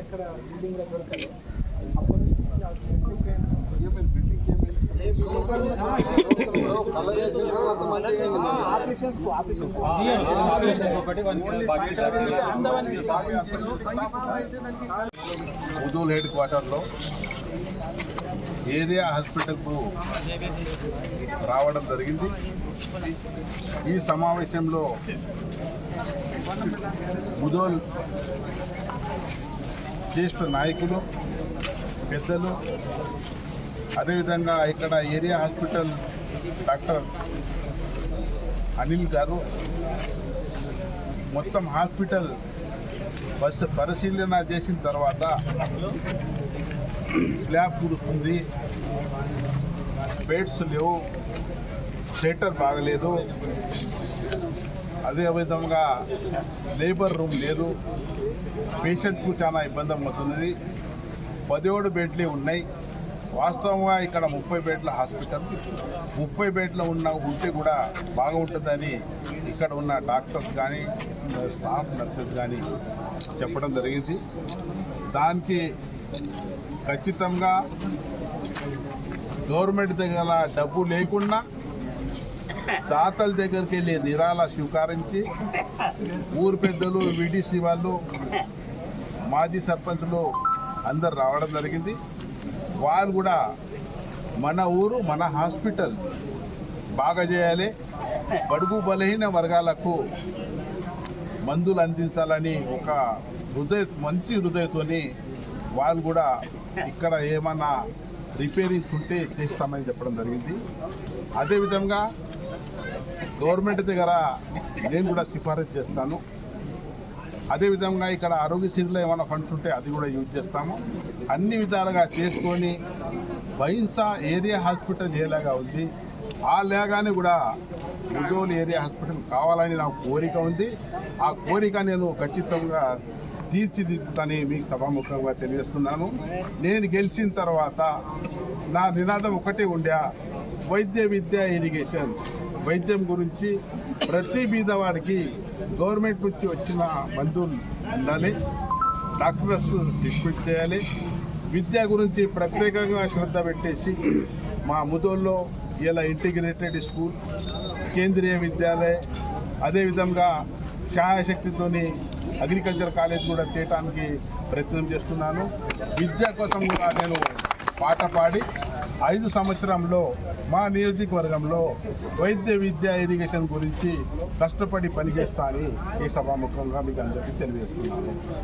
అక్కడ బిల్డింగ్ దొరకదు ఉంటాయి ఇప్పుడు కలర్ ముదూల్ హెడ్ క్వార్టర్లో ఏరియా హాస్పిటల్కు రావడం జరిగింది. ఈ సమావేశంలో ముదోల్ శ్రేష్ఠ నాయకులు పెద్దలు అదేవిధంగా ఇక్కడ ఏరియా హాస్పిటల్ డాక్టర్ అనిల్ గారు మొత్తం హాస్పిటల్ బస్ పరిశీలన చేసిన తర్వాత స్లాబ్ కుడుతుంది బెడ్స్ లేవు. షెల్టర్ బాగలేదు. అదేవిధంగా లేబర్ రూమ్ లేదు. పేషెంట్కు చాలా ఇబ్బంది అవుతుంది పదిహేడు బెడ్లే ఉన్నాయి. వాస్తవంగా ఇక్కడ ముప్పై బెడ్ల హాస్పిటల్ ముప్పై బెడ్ల ఉన్న ఉంటే కూడా బాగుంటుందని ఇక్కడ ఉన్న డాక్టర్స్ కానీ స్టాఫ్ నర్సెస్ కానీ చెప్పడం జరిగింది. దానికి ఖచ్చితంగా గవర్నమెంట్ దగ్గర డబ్బు లేకుండా దాతల దగ్గరికి వెళ్ళి నిరాళ స్వీకరించి ఊరు పెద్దలు విడిసి వాళ్ళు మాజీ సర్పంచ్లు అందరు రావడం జరిగింది. వాళ్ళు కూడా మన ఊరు మన హాస్పిటల్ బాగా చేయాలి. బడుగు బలహీన వర్గాలకు మందులు అందించాలని ఒక హృదయ మంచి హృదయతోని వాళ్ళు కూడా ఇక్కడ ఏమన్నా రిపేరింగ్స్ ఉంటే చేస్తామని చెప్పడం జరిగింది. అదేవిధంగా గవర్నమెంట్ దగ్గర నేను కూడా సిఫారసు చేస్తాను. అదేవిధంగా ఇక్కడ ఆరోగ్యశ్రీలో ఏమైనా ఫండ్స్ ఉంటే అది కూడా యూజ్ చేస్తాము. అన్ని విధాలుగా చేసుకొని బహింసా ఏరియా హాస్పిటల్ ఏలాగా ఉంది ఆ లేగానే కూడా ముజోల్ ఏరియా హాస్పిటల్ కావాలని నా కోరిక ఉంది. ఆ కోరిక నేను ఖచ్చితంగా తీర్చిదిద్దుతానని మీకు సభాముఖంగా తెలియజేస్తున్నాను. నేను గెలిచిన తర్వాత నా నినాదం ఒకటే ఉండే వైద్య విద్య ఇరిగేషన్. వైద్యం గురించి ప్రతి బీదవాడికి గవర్నమెంట్ నుంచి వచ్చిన మందులు అందాలి డాక్టర్స్ ట్రీట్మెంట్ చేయాలి. విద్య గురించి ప్రత్యేకంగా శ్రద్ధ పెట్టేసి మా ముదోల్లో ఇలా ఇంటిగ్రేటెడ్ స్కూల్ కేంద్రీయ విద్యాలయ అదేవిధంగా ఛాయాశక్తితోని అగ్రికల్చర్ కాలేజ్ కూడా చేయడానికి ప్రయత్నం చేస్తున్నాను. విద్య కోసం కూడా నేను పాట పాడి ఐదు సంవత్సరంలో మా నియోజకవర్గంలో వైద్య విద్య ఇరిగేషన్ గురించి కష్టపడి పనిచేస్తా అని ఈ సభాముఖంగా మీకు అందరికీ తెలియజేస్తున్నాను.